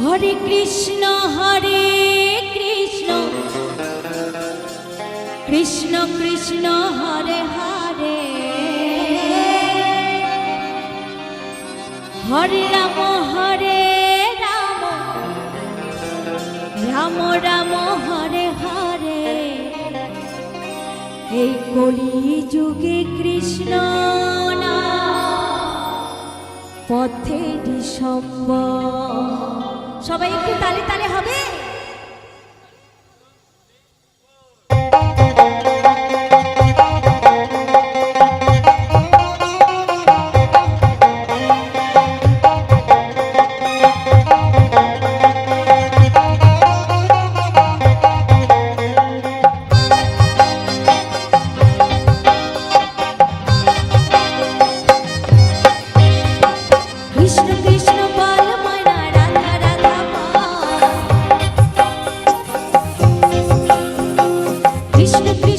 হরে কৃষ্ণ হরে কৃষ্ণ। কৃষ্ণ কৃষ্ণ, হরে হরে। হরে রাম হরে রাম। রাম রাম, হরে হরে। এই কলি যুগে কৃষ্ণ না পথে সম্ভব সবাই একটু তালে তালে হবে? the